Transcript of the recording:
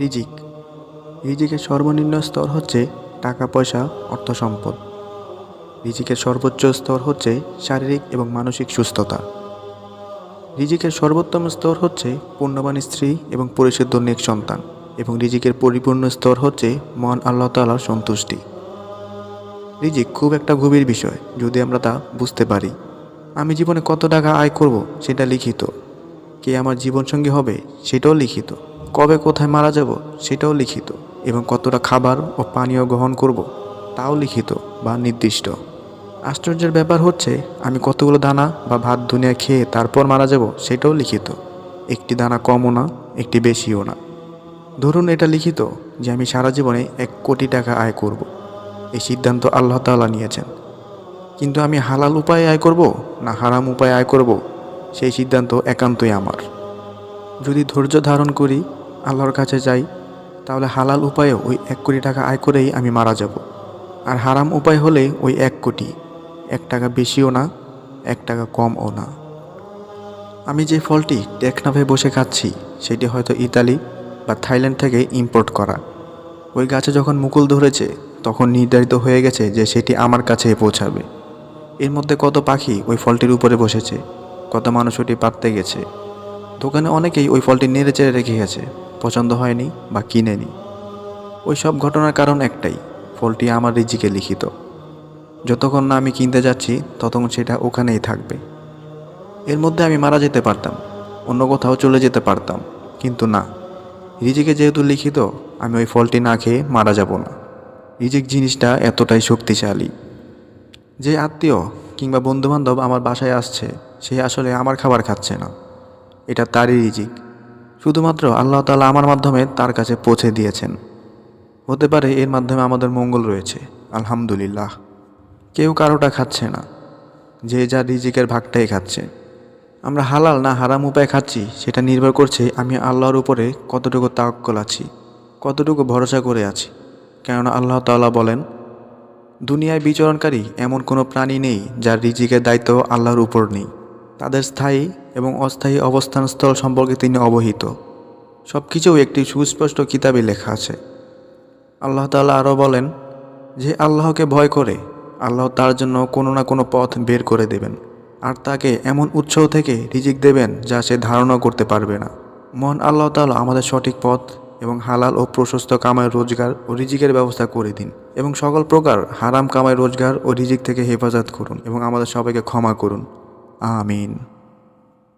রিজিক। রিজিকের সর্বনিম্ন স্তর হচ্ছে টাকা, পয়সা, অর্থ, সম্পদ। রিজিকের সর্বোচ্চ স্তর হচ্ছে শারীরিক এবং মানসিক সুস্থতা। রিজিকের সর্বোত্তম স্তর হচ্ছে পূর্ণবান স্ত্রী এবং পরিশুদ্ধ নেক সন্তান এবং রিজিকের পরিপূর্ণ স্তর হচ্ছে মহান আল্লাহ তালার সন্তুষ্টি। রিজিক খুব একটা গভীর বিষয়, যদি আমরা তা বুঝতে পারি। আমি জীবনে কত টাকা আয় করব সেটা লিখিত। কে আমার জীবনসঙ্গী হবে সেটাও লিখিত। কবে কোথায় মারা যাব সেটাও লিখিত এবং কতটা খাবার ও পানীয় গ্রহণ করব তাও লিখিত বা নির্দিষ্ট। আশ্চর্যের ব্যাপার হচ্ছে, আমি কতগুলো দানা বা ভাত দুনিয়া খেয়ে তারপর মারা যাব সেটাও লিখিত। একটি দানা কমও না, একটি বেশিও না। ধরুন এটা লিখিত যে আমি সারা জীবনে এক কোটি টাকা আয় করব। এই সিদ্ধান্ত আল্লাহ তাআলা নিয়েছেন। কিন্তু আমি হালাল উপায়ে আয় করব না হারাম উপায়ে আয় করব? সেই সিদ্ধান্ত একান্তই আমার। যদি ধৈর্য ধারণ করি আল্লাহর কাছে যাই, তাহলে হালাল উপায়ে ওই এক কোটি টাকা আয় করেই আমি মারা যাব। আর হারাম উপায় হলে ওই এক কোটি, এক টাকা বেশিও না, এক টাকা কমও না। আমি যে ফলটি টেকনাফে বসে খাচ্ছি, সেটি হয়তো ইতালি বা থাইল্যান্ড থেকে ইম্পোর্ট করা। ওই গাছে যখন মুকুল ধরেছে, তখন নির্ধারিত হয়ে গেছে যে সেটি আমার কাছে পৌঁছাবে। এর মধ্যে কত পাখি ওই ফলটির উপরে বসেছে, কত মানুষ ওটি পাততে গেছে। দোকানে অনেকেই ওই ফলটি নেড়ে চেড়ে রেখে গেছে। পছন্দ হয়নি বা কিনেনি। ওই সব ঘটনার কারণ একটাই, ফলটি আমার রিজিকে লিখিত। যতক্ষণ না আমি কিনতে যাচ্ছি, ততক্ষণ সেটা ওখানেই থাকবে। এর মধ্যে আমি মারা যেতে পারতাম, অন্য কোথাও চলে যেতে পারতাম, কিন্তু না। রিজিকে যেহেতু লিখিত, আমি ওই ফলটি না খেয়ে মারা যাব না। রিজিক জিনিসটা এতটাই শক্তিশালী। যে আত্মীয় কিংবা বন্ধুবান্ধব আমার বাসায় আসছে, সে আসলে আমার খাবার খাচ্ছে না। এটা তারই রিজিক। শুধুমাত্র আল্লাহ তালা আমার মাধ্যমে তার কাছে পৌঁছে দিয়েছেন। হতে পারে এর মাধ্যমে আমাদের মঙ্গল রয়েছে, আলহামদুলিল্লাহ। কেউ কারোটা খাচ্ছে না, যে যা রিজিকের ভাগটাই খাচ্ছে। আমরা হালাল না হারাম উপায় খাচ্ছি, সেটা নির্ভর করছে আমি আল্লাহর উপরে কতটুকু তাওয়াক্কল আছি, কতটুকু ভরসা করে আছি। কেননা আল্লাহ তাআলা বলেন, দুনিয়ায় বিচরণকারী এমন কোনো প্রাণী নেই যার রিজিকের দায়িত্ব আল্লাহর উপর নেই। তাদের স্থায়ী এবং অস্থায়ী অবস্থানস্থল সম্পর্কে তিনি অবহিত। সব কিছুও একটি সুস্পষ্ট কিতাবে লেখা আছে। আল্লাহ তাআলা আরও বলেন, যে আল্লাহকে ভয় করে, আল্লাহ তার জন্য কোনো না কোনো পথ বের করে দেবেন, আর তাকে এমন উৎস থেকে রিজিক দেবেন যা সে ধারণা করতে পারবে না। মহান আল্লাহ তাআলা আমাদের সঠিক পথ এবং হালাল ও প্রশস্ত কামায় রোজগার ও রিজিকের ব্যবস্থা করে দিন এবং সকল প্রকার হারাম কামায় রোজগার ও রিজিক থেকে হেফাজত করুন এবং আমাদের সবাইকে ক্ষমা করুন। ആമീൻ